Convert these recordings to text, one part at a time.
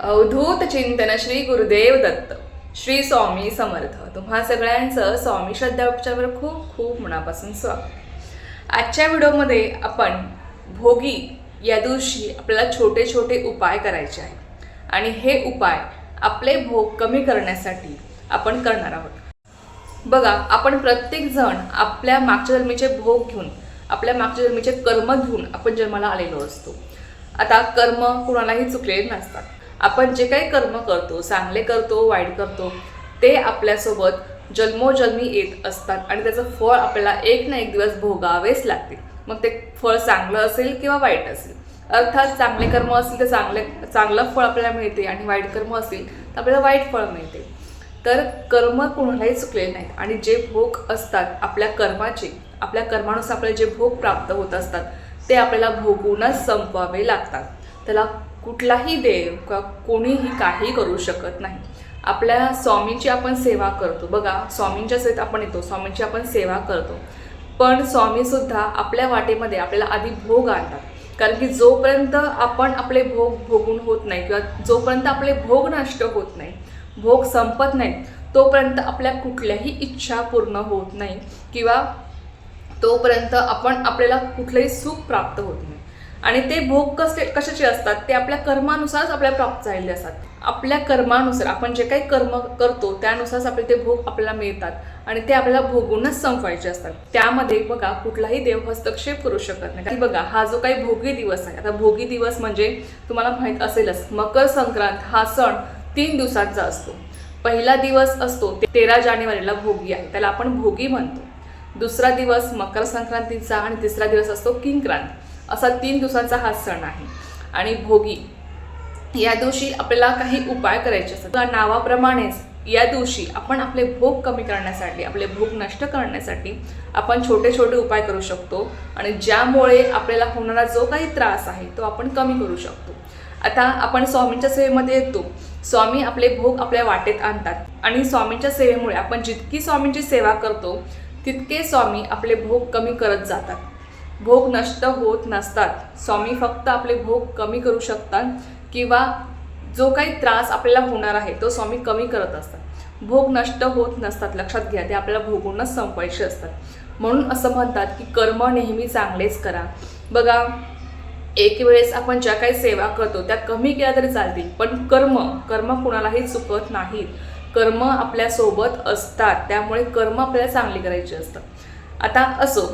अवधूत चिंतन श्री गुरुदेव दत्त. श्री स्वामी समर्थ. तुम्हा सगळ्यांचं स्वामी श्रद्धा खूप खूप मनापासून स्वागत. आजच्या व्हिडिओमध्ये आपण भोगी या दिवशी आपल्याला छोटे छोटे उपाय करायचे आहे आणि हे उपाय आपले भोग कमी करण्यासाठी आपण करणार आहोत. बघा आपण प्रत्येक जण आपल्या मागच्या जन्मीचे भोग घेऊन आपल्या मागच्या जन्मीचे कर्म घेऊन आपण जन्माला आलेलो असतो. आता कर्म कुणालाही चुकलेले नसतात. आपण जे काही कर्म करतो चांगले करतो वाईट करतो ते आपल्यासोबत जन्मोजन्मी येत असतात आणि त्याचं फळ आपल्याला एक ना एक दिवस भोगावेच लागते मग ते फळ चांगलं असेल किंवा वाईट असेल? अर्थात चांगले कर्म असतील तर चांगले चांगलं फळ आपल्याला मिळते आणि वाईट कर्म असतील तर आपल्याला वाईट फळ मिळते. तर कर्म कोणालाही चुकलेले नाहीत आणि जे भोग असतात आपल्या कर्माचे आपल्या कर्मानुसार आपल्याला जे भोग प्राप्त होत असतात ते आपल्याला भोगूनच संपवावे लागतात. त्याला कुठलाही देव किंवा कोणीही काही करू शकत नाही. आपल्या स्वामींची आपण सेवा करतो. बघा स्वामींच्या सहित आपण येतो स्वामींची आपण सेवा करतो. पण स्वामीसुद्धा आपल्या वाटेमध्ये आपल्याला आधी भोग आणतात. कारण की जोपर्यंत आपण आपले भोग भोगून होत नाही किंवा जोपर्यंत आपले भोग नष्ट होत नाही भोग संपत नाहीत तोपर्यंत आपल्या कुठल्याही इच्छा पूर्ण होत नाही किंवा तोपर्यंत आपण आपल्याला कुठलंही सुख प्राप्त होत नाही. आणि ते भोग कसे कशाचे असतात ते आपल्या कर्मानुसारच आपल्या प्राप्त झालेले असतात. आपल्या कर्मानुसार आपण जे काही कर्म करतो त्यानुसारच आपले ते भोग आपल्याला मिळतात आणि ते आपल्याला भोगूनच संपवायचे असतात. त्यामध्ये बघा कुठलाही देव हस्तक्षेप करू शकत नाही. बघा हा जो काही भोगी दिवस आहे आता भोगी दिवस म्हणजे तुम्हाला माहीत असेलच मकर संक्रांत हा सण तीन दिवसांचा असतो. पहिला दिवस असतो तेरा जानेवारीला भोगी आहे त्याला आपण भोगी म्हणतो. दुसरा दिवस मकर संक्रांतीचा आणि तिसरा दिवस असतो किंक्रांत. असा तीन दिवसाचा हा सण आहे. आणि भोगी या दिवशी आपल्याला काही उपाय करायचे असतात. किंवा नावाप्रमाणेच या दिवशी आपण आपले भोग कमी करण्यासाठी आपले भोग नष्ट करण्यासाठी आपण छोटे छोटे उपाय करू शकतो. आणि ज्यामुळे आपल्याला होणारा जो काही त्रास आहे तो आपण कमी करू शकतो. आता आपण स्वामींच्या सेवेमध्ये येतो. स्वामी आपले भोग आपल्या वाटेत आणतात. आणि स्वामींच्या सेवेमुळे आपण जितकी स्वामींची सेवा करतो तितके स्वामी आपले भोग कमी करत जातात. भोग नष्ट होत नसतात. स्वामी फक्त आपले भोग कमी करू शकतात किंवा जो काही त्रास आपल्याला होणार आहे तो स्वामी कमी करत असतात. भोग नष्ट होत नसतात. लक्षात घ्या ते आपल्याला भोगूनच संपवायचे असतात. म्हणून असं म्हणतात की कर्म नेहमी चांगलेच करा. बघा एक वेळेस आपण ज्या काही सेवा करतो त्या कमी केल्या तरी चालतील पण कर्म कर्म कुणालाही चुकत नाहीत. कर्म आपल्यासोबत असतात त्यामुळे कर्म आपल्याला चांगली करायची असतात. आता असो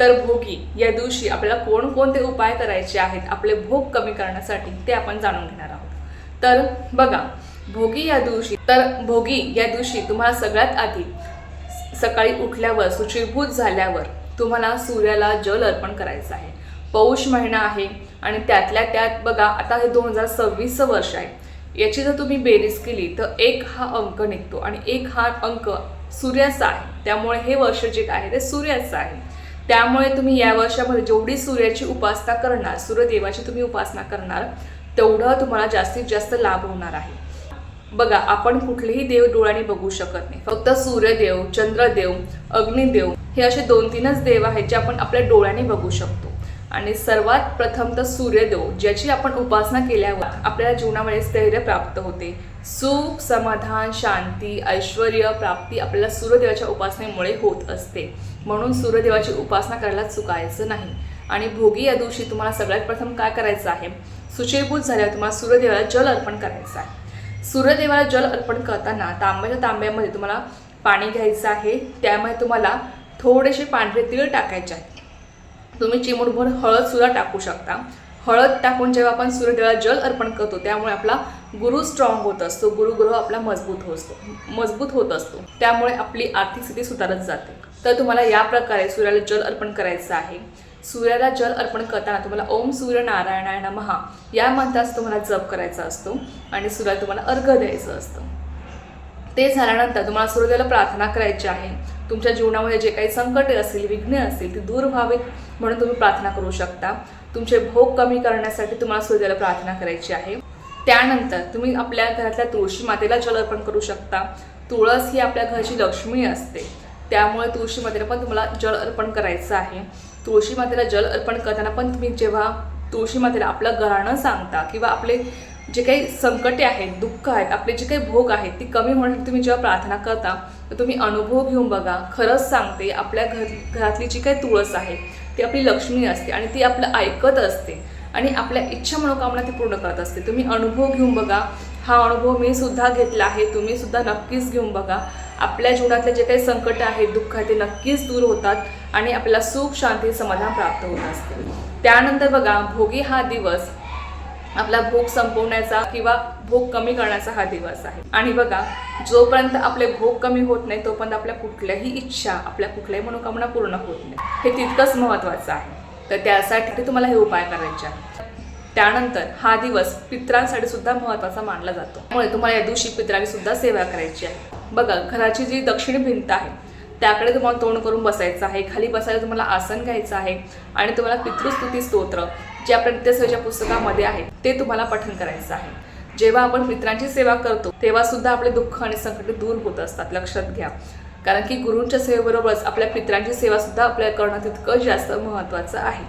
तर भोगी या दिवशी आपल्याला कोणकोणते उपाय करायचे आहेत आपले भोग कमी करण्यासाठी ते आपण जाणून घेणार आहोत. तर बघा भोगी या दिवशी तर भोगी या दिवशी तुम्हाला सगळ्यात आधी सकाळी उठल्यावर सुचिरभूत झाल्यावर तुम्हाला सूर्याला जल अर्पण करायचं आहे. पौष महिना आहे आणि त्यातल्या त्यात बघा आता हे दोन हजार सव्वीसचं वर्ष आहे. याची जर तुम्ही बेरीज केली तर एक हा अंक निघतो आणि एक हा अंक सूर्याचा आहे. त्यामुळे हे वर्ष जे आहे ते सूर्याचं आहे. त्यामुळे तुम्ही या वर्षामध्ये जेवढी सूर्याची उपासना करणार सूर्यदेवाची तुम्ही उपासना करणार तेवढं तुम्हाला जास्तीत जास्त लाभ होणार आहे. बघा आपण कुठलेही देव डोळ्याने बघू शकत नाही. फक्त सूर्यदेव चंद्रदेव अग्निदेव हे असे दोन तीनच देव आहेत जे आपण आपल्या डोळ्याने बघू शकतो. आणि सर्वात प्रथम तर सूर्यदेव ज्याची आपण उपासना केल्यावर आपल्याला जीवनामध्ये स्थैर्य प्राप्त होते. सुख समाधान शांती ऐश्वर प्राप्ती आपल्याला सूर्यदेवाच्या उपासनेमुळे होत असते. म्हणून सूर्यदेवाची उपासना करायला चुकायचं नाही. आणि भोगी या दिवशी तुम्हाला सगळ्यात प्रथम काय करायचं आहे? सुचिरभूत झाल्यावर तुम्हाला सूर्यदेवाला जल अर्पण करायचं आहे. सूर्यदेवाला जल अर्पण करताना तांब्याच्या तांब्यामध्ये तुम्हाला पाणी घ्यायचं आहे. त्यामुळे तुम्हाला थोडेसे पांढरे तीळ टाकायचे आहेत. तुम्ही चिमूटभर हळद सुद्धा टाकू शकता. हळद टाकून जेव्हा आपण सूर्यदेवाला जल अर्पण करतो त्यामुळे आपला गुरु स्ट्रॉंग होत असतो. गुरुग्रह आपला मजबूत होत असतो मजबूत होत असतो. त्यामुळे आपली आर्थिक स्थिती सुधारत जाते. तर तुम्हाला या प्रकारे सूर्याला जल अर्पण करायचं आहे. सूर्याला जल अर्पण करताना तुम्हाला ओम सूर्य नारायणाय नमहा या मंत्रास तुम्हाला जप करायचा असतो आणि सूर्याला तुम्हाला अर्घ द्यायचं असतं. ते झाल्यानंतर तुम्हाला सूर्यदेवाला प्रार्थना करायची आहे. तुमच्या जीवनामध्ये जे काही संकटे असतील विघ्ने असतील ती दूर व्हावीत म्हणून तुम्ही प्रार्थना करू शकता. तुमचे भोग कमी करण्यासाठी तुम्हाला सूर्याला प्रार्थना करायची आहे. त्यानंतर तुम्ही आपल्या घरातल्या तुळशी मातेला जल अर्पण करू शकता. तुळस ही आपल्या घरची लक्ष्मी असते. त्यामुळे तुळशी मातेला पण तुम्हाला जल अर्पण करायचं आहे. तुळशी मातेला जल अर्पण करताना पण तुम्ही जेव्हा तुळशी मातेला आपलं घराणं सांगता किंवा आपले जे काही संकटे आहेत दुःख आहेत आपले जे काही भोग आहेत ती कमी होण्यासाठी तुम्ही जेव्हा प्रार्थना करता तर तुम्ही अनुभव घेऊन बघा खरंच सांगते आपल्या घर घरातली जी काही तुळस आहे ती आपली लक्ष्मी असते आणि ती आपलं ऐकत असते आणि आपल्या इच्छा मनोकामना ती पूर्ण करत असते. तुम्ही अनुभव घेऊन बघा हा अनुभव मी सुद्धा घेतला आहे तुम्ही सुद्धा नक्कीच घेऊन बघा. आपल्या जीवनातले जे काही संकट आहेत दुःख आहे ते नक्कीच दूर होतात आणि आपल्याला सुख शांती समाधान प्राप्त होत असते. त्यानंतर बघा भोगी हा दिवस आपला भोग संपवण्याचा किंवा भोग कमी करण्याचा हा दिवस आहे. आणि बघा जोपर्यंत आपले भोग कमी होत नाही तोपर्यंत आपल्या कुठल्याही इच्छा आपल्या कुठल्याही मनोकामना पूर्ण होत नाही. हे तितकंच महत्त्वाचं आहे. तर त्यासाठी ते तुम्हाला हे उपाय करायचे आहेत. त्यानंतर हा दिवस पित्रांसाठी सुद्धा महत्त्वाचा मानला जातो. त्यामुळे तुम्हाला या दिवशी पित्रांनी सुद्धा सेवा करायची आहे. बघा घराची जी दक्षिण भिंत आहे त्याकडे तुम्हाला तोंड करून बसायचं आहे. खाली बसायला तुम्हाला आसन घ्यायचं आहे. आणि तुम्हाला पितृस्तुती स्तोत्र जे आपल्या नित्यसेवेच्या पुस्तकामध्ये आहे ते तुम्हाला पठण करायचं आहे. जेव्हा आपण मित्रांची सेवा करतो तेव्हा सुद्धा आपले दुःख आणि संकट दूर होत असतात लक्षात घ्या. कारण की गुरूंच्या सेवेबरोबरच आपल्या पित्रांची सेवा सुद्धा आपल्या करणं तितकं जास्त महत्त्वाचं आहे.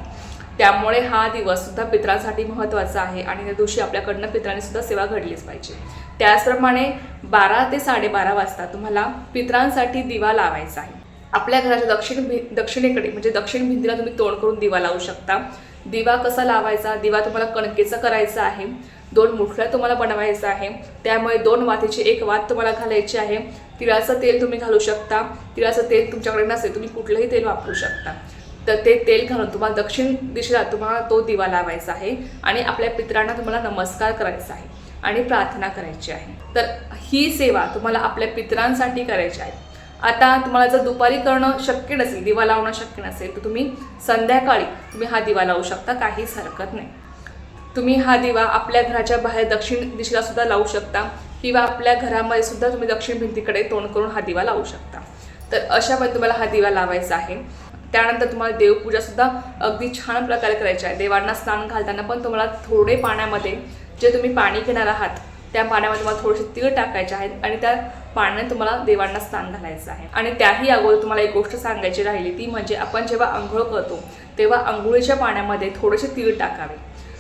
त्यामुळे हा दिवस सुद्धा पित्रांसाठी महत्त्वाचा आहे आणि त्या दिवशी आपल्याकडनं पित्रांनी सुद्धा सेवा घडलीच पाहिजे. त्याचप्रमाणे बारा ते साडेबारा वाजता तुम्हाला पित्रांसाठी दिवा लावायचा आहे. आपल्या घराच्या दक्षिण भि दक्षिणेकडे म्हणजे दक्षिण भिंतीला तुम्ही तोंड करून दिवा लावू शकता. दिवा कसा लावायचा? दिवा तुम्हाला कणकेचा करायचा आहे. दोन मुठल्या तुम्हाला बनवायचं आहे. त्यामुळे दोन वातीची एक वात तुम्हाला घालायची आहे. तिळाचं तेल तुम्ही घालू शकता. तिळाचं तेल तुमच्याकडे नसेल तुम्ही कुठलंही तेल वापरू शकता. तर ते तेल घालून तुम्हाला दक्षिण दिशेला तुम्हाला तो दिवा लावायचा आहे. आणि आपल्या पित्रांना तुम्हाला नमस्कार करायचा आहे. आणि प्रार्थना करायची आहे. तर ही सेवा तुम्हाला आपल्या पित्रांसाठी करायची आहे. आता तुम्हाला जर दुपारी करणं शक्य नसेल दिवा लावणं शक्य नसेल तर तुम्ही संध्याकाळी तुम्ही हा दिवा लावू शकता काहीच हरकत नाही. तुम्ही हा दिवा आपल्या घराच्या बाहेर दक्षिण दिशेला सुद्धा लावू शकता किंवा आपल्या घरामध्ये सुद्धा तुम्ही दक्षिण भिंतीकडे तोंड करून हा दिवा लावू शकता. तर अशा पण तुम्हाला हा दिवा लावायचा आहे. त्यानंतर तुम्हाला देवपूजा सुद्धा अगदी छान प्रकारे करायची आहे. देवांना स्नान घालताना पण तुम्हाला थोडे पाण्यामध्ये जे तुम्ही पाणी घेणार आहात त्या पाण्यामध्ये तुम्हाला थोडेसे तीळ टाकायचे आहेत आणि त्या पाण्याने तुम्हाला देवांना स्नान घालायचं आहे. आणि त्याही अगोदर तुम्हाला एक गोष्ट सांगायची राहिली ती म्हणजे आपण जेव्हा आंघोळ करतो तेव्हा आंघोळीच्या पाण्यामध्ये थोडेसे तीळ टाकावे.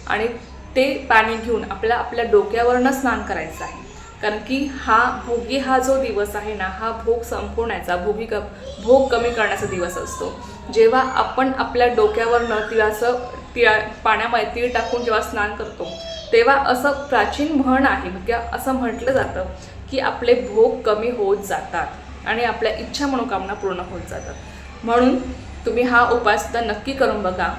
आणि ते पाणी घेऊन आपल्याला आपल्या डोक्यावरनं स्नान करायचं आहे. कारण की हा भोगी हा जो दिवस आहे ना हा भोग संपवण्याचा भोगी क भोग कमी करण्याचा दिवस असतो. जेव्हा आपण आपल्या डोक्यावरनं तिळाचं तिळा पाण्यामध्ये तीळ टाकून जेव्हा स्नान करतो तेव्हा असं प्राचीन म्हण आहे किंवा असं म्हटलं जातं की आपले भोग कमी होत जातात आणि आपल्या इच्छा मनोकामना पूर्ण होत जातात. म्हणून तुम्ही हा उपाय सुद्धा नक्की करून बघा.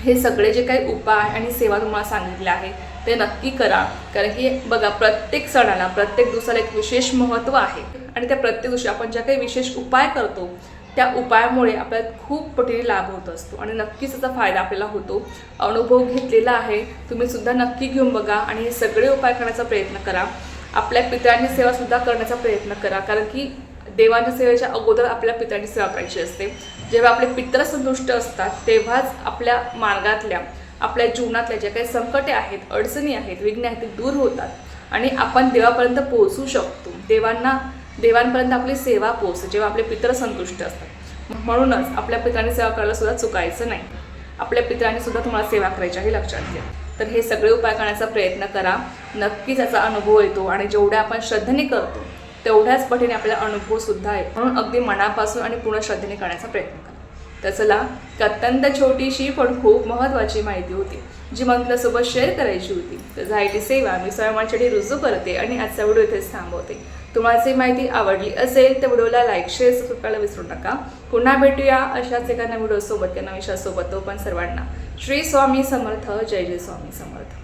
हे सगळे जे काही उपाय आणि सेवा तुम्हाला सांगितले आहे ते नक्की करा. कारण की बघा प्रत्येक सणाला प्रत्येक दिवसाला एक विशेष महत्त्व आहे. आणि त्या प्रत्येक दिवशी आपण ज्या काही विशेष उपाय करतो त्या उपायामुळे आपल्याला खूप पटीने लाभ होत असतो आणि नक्कीच त्याचा फायदा आपल्याला होतो. अनुभव घेतलेला आहे. तुम्ही सुद्धा नक्की घेऊन बघा आणि हे सगळे उपाय करण्याचा प्रयत्न करा. आपल्या पितरांची सेवासुद्धा करण्याचा प्रयत्न करा. कारण की देवांच्या सेवेच्या अगोदर आपल्या पित्रांची सेवा करायची असते. जेव्हा आपले पित्र संतुष्ट असतात तेव्हाच आपल्या मार्गातल्या आपल्या जीवनातल्या ज्या काही संकटे आहेत अडचणी आहेत विघ्न आहेत ते दूर होतात. आणि आपण देवापर्यंत पोहोचू शकतो. देवांना देवांपर्यंत आपली सेवा पोहोचते जेव्हा आपले पितर संतुष्ट असतात. म्हणूनच आपल्या पित्रांनी सेवा करायला सुद्धा चुकायचं नाही. आपल्या पित्रांनी सुद्धा तुम्हाला सेवा करायची आहे लक्षात घ्या. तर हे सगळे उपाय करण्याचा प्रयत्न करा. नक्कीच याचा अनुभव येतो आणि जेवढ्या आपण श्रद्धेने करतो तेवढ्याच पटीने आपल्याला अनुभव सुद्धा आहे म्हणून अगदी मनापासून आणि पूर्ण श्रद्धेने करण्याचा प्रयत्न करा. तर चला अत्यंत छोटीशी पण खूप महत्त्वाची माहिती होती. जी मग तुझ्यासोबत शेअर करायची होती. तर झायटी सेवा मी स्वयंमासाठी रुजू करते आणि आजचा व्हिडिओ इथेच थांबवते. तुम्हाला जी माहिती आवडली असेल तर व्हिडिओला लाईक शेअर सबस्क्राईब करायला विसरू नका. पुन्हा भेटूया अशाच एका नवीन व्हिडिओसोबत किंवा विषयासोबत तो पण सर्वांना. श्री स्वामी समर्थ जय जय स्वामी समर्थ.